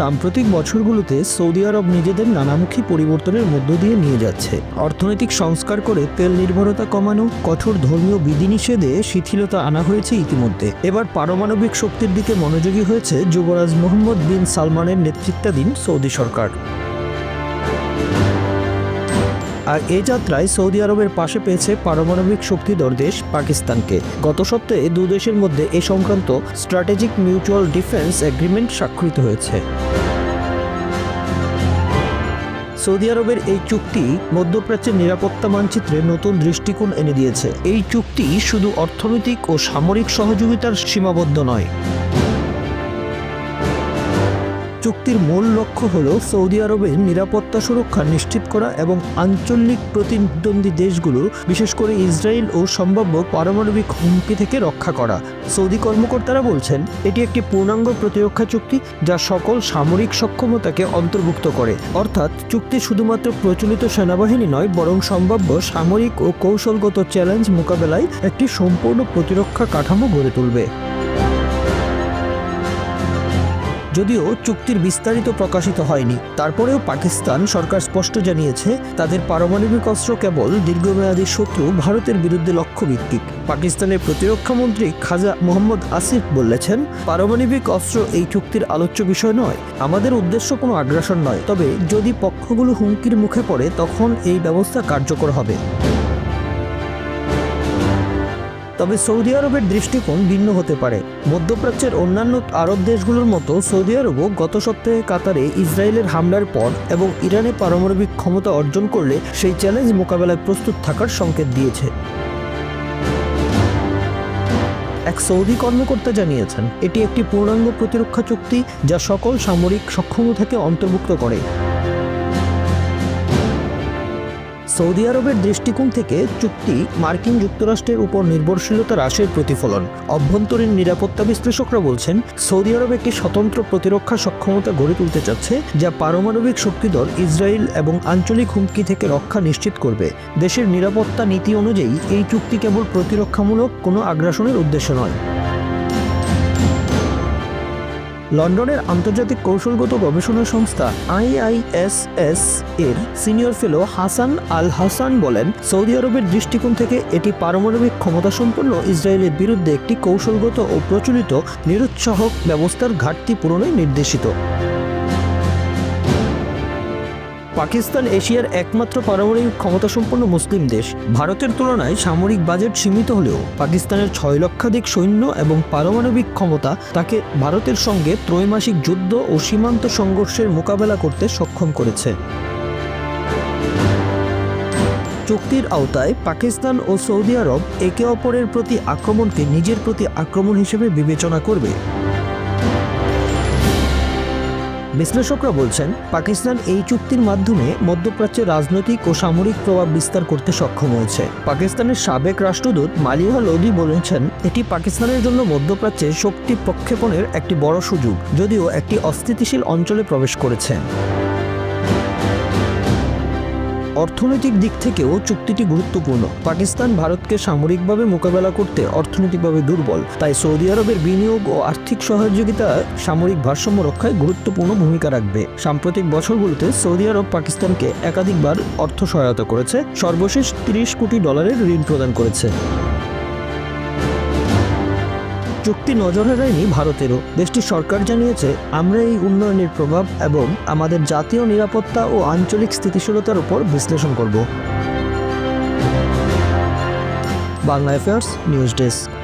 সাম্প্রতিক বছরগুলোতে সৌদি আরব নিজেদের নানামুখী পরিবর্তনের মধ্য দিয়ে নিয়ে যাচ্ছে। অর্থনৈতিক সংস্কার করে তেল নির্ভরতা কমানো, কঠোর ধর্মীয় বিধিনিষেধে শিথিলতা আনা হয়েছে ইতিমধ্যে। এবার পারমাণবিক শক্তির দিকে মনোযোগী হয়েছে যুবরাজ মোহাম্মদ বিন সালমানের নেতৃত্বাধীন সৌদি সরকার। আর এই যাত্রায় সৌদি আরবের পাশে পেয়েছে পারমাণবিক শক্তিধর দেশ পাকিস্তানকে। গত সপ্তাহে দু দেশের মধ্যে এ সংক্রান্ত স্ট্র্যাটেজিক মিউচুয়াল ডিফেন্স এগ্রিমেন্ট স্বাক্ষরিত হয়েছে। সৌদি আরবের এই চুক্তি মধ্যপ্রাচ্যের নিরাপত্তা মানচিত্রে নতুন দৃষ্টিকোণ এনে দিয়েছে। এই চুক্তি শুধু অর্থনৈতিক ও সামরিক সহযোগিতার সীমাবদ্ধ নয়। চুক্তির মূল লক্ষ্য হল সৌদি আরবের নিরাপত্তা সুরক্ষা নিশ্চিত করা এবং আঞ্চলিক প্রতিদ্বন্দ্বী দেশগুলো, বিশেষ করে ইসরায়েল ও সম্ভাব্য পারমাণবিক হুমকি থেকে রক্ষা করা। সৌদি কর্মকর্তারা বলছেন, এটি একটি পূর্ণাঙ্গ প্রতিরক্ষা চুক্তি যা সকল সামরিক সক্ষমতাকে অন্তর্ভুক্ত করে। অর্থাৎ, চুক্তি শুধুমাত্র প্রচলিত সেনাবাহিনী নয়, বরং সম্ভাব্য সামরিক ও কৌশলগত চ্যালেঞ্জ মোকাবেলায় একটি সম্পূর্ণ প্রতিরক্ষা কাঠামো গড়ে তুলবে। যদিও চুক্তির বিস্তারিত প্রকাশিত হয়নি। তারপরেও পাকিস্তান সরকার স্পষ্ট জানিয়েছে, তাদের পারমাণবিক অস্ত্র কেবল দীর্ঘমেয়াদী শত্রু ভারতের বিরুদ্ধে লক্ষ্যভিত্তিক। পাকিস্তানের প্রতিরক্ষা মন্ত্রী খাজা মোহাম্মদ আসিফ বলেছেন, পারমাণবিক অস্ত্র এই চুক্তির আলোচ্য বিষয় নয়, আমাদের উদ্দেশ্য কোনো আগ্রাসন নয়। তবে যদি পক্ষগুলো হুমকির মুখে পড়ে, তখন এই ব্যবস্থা কার্যকর হবে। তবে সৌদি আরবের দৃষ্টিকোণ ভিন্ন হতে পারে। মধ্যপ্রাচ্যের অন্যান্য আরব দেশগুলোর মতো সৌদি আরবও গত সপ্তাহে কাতারে ইসরায়েলের হামলার পর এবং ইরানে পারমাণবিক ক্ষমতা অর্জন করলে সেই চ্যালেঞ্জ মোকাবেলায় প্রস্তুত থাকার সংকেত দিয়েছে। এক সৌদি কর্মকর্তা জানিয়েছেন, এটি একটি পূর্ণাঙ্গ প্রতিরক্ষা চুক্তি যা সকল সামরিক সক্ষমতাকে অন্তর্ভুক্ত করে। সৌদি আরবের দৃষ্টিকোণ থেকে চুক্তি মার্কিন যুক্তরাষ্ট্রের উপর নির্ভরশীলতা হ্রাসের প্রতিফলন। অভ্যন্তরীণ নিরাপত্তা বিশ্লেষকরা বলছেন, সৌদি আরব একটি স্বতন্ত্র প্রতিরক্ষা সক্ষমতা গড়ে তুলতে চাচ্ছে, যা পারমাণবিক শক্তিধর ইসরায়েল এবং আঞ্চলিক হুমকি থেকে রক্ষা নিশ্চিত করবে। দেশের নিরাপত্তা নীতি অনুযায়ী এই চুক্তি কেবল প্রতিরক্ষামূলক কোনো আগ্রাসনের উদ্দেশ্য নয়। লন্ডনের আন্তর্জাতিক কৌশলগত গবেষণা সংস্থা আইআইএসএস এর সিনিয়র ফেলো হাসান আল হাসান বলেন, সৌদি আরবের দৃষ্টিকোণ থেকে এটি পারমাণবিক ক্ষমতা সম্পন্ন ইসরায়েলের বিরুদ্ধে একটি কৌশলগত ও প্রচলিত নিরুৎসাহক ব্যবস্থার ঘাটতি পূরণে নির্দেশিত। পাকিস্তান এশিয়ার একমাত্র পারমাণবিক ক্ষমতাসম্পন্ন মুসলিম দেশ। ভারতের তুলনায় সামরিক বাজেট সীমিত হলেও পাকিস্তানের ছয় লক্ষাধিক সৈন্য এবং পারমাণবিক ক্ষমতা তাকে ভারতের সঙ্গে ত্রৈমাসিক যুদ্ধ ও সীমান্ত সংঘর্ষের মোকাবেলা করতে সক্ষম করেছে। চুক্তির আওতায় পাকিস্তান ও সৌদি আরব একে অপরের প্রতি আক্রমণকে নিজের প্রতি আক্রমণ হিসেবে বিবেচনা করবে। বিশ্লেষকরা বলছেন, পাকিস্তান এই চুক্তির মাধ্যমে মধ্যপ্রাচ্যে রাজনৈতিক ও সামরিক প্রভাব বিস্তার করতে সক্ষম হয়েছে। পাকিস্তানের সাবেক রাষ্ট্রদূত মালিহা লোদি বলেছেন, এটি পাকিস্তানের জন্য মধ্যপ্রাচ্যে শক্তি প্রক্ষেপণের একটি বড় সুযোগ, যদিও একটি অস্থিতিশীল অঞ্চলে প্রবেশ করেছে। অর্থনৈতিক দিক থেকেও চুক্তিটি গুরুত্বপূর্ণ। পাকিস্তান ভারতকে সামরিকভাবে মোকাবেলা করতে অর্থনৈতিকভাবে দুর্বল। তাই সৌদি আরবের বিনিয়োগ ও আর্থিক সহযোগিতা সামরিক ভারসাম্য রক্ষায় গুরুত্বপূর্ণ ভূমিকা রাখবে। সাম্প্রতিক বছরগুলোতে সৌদি আরব পাকিস্তানকে একাধিকবার অর্থ সহায়তা করেছে। সর্বশেষ তিরিশ কোটি ডলারের ঋণ প্রদান করেছে। চুক্তি নজরে দেয়নি ভারতেরও। দেশটির সরকার জানিয়েছে, আমরা এই উন্নয়নের প্রভাব এবং আমাদের জাতীয় নিরাপত্তা ও আঞ্চলিক স্থিতিশীলতার উপর বিশ্লেষণ করব। Bangla affairs news desk.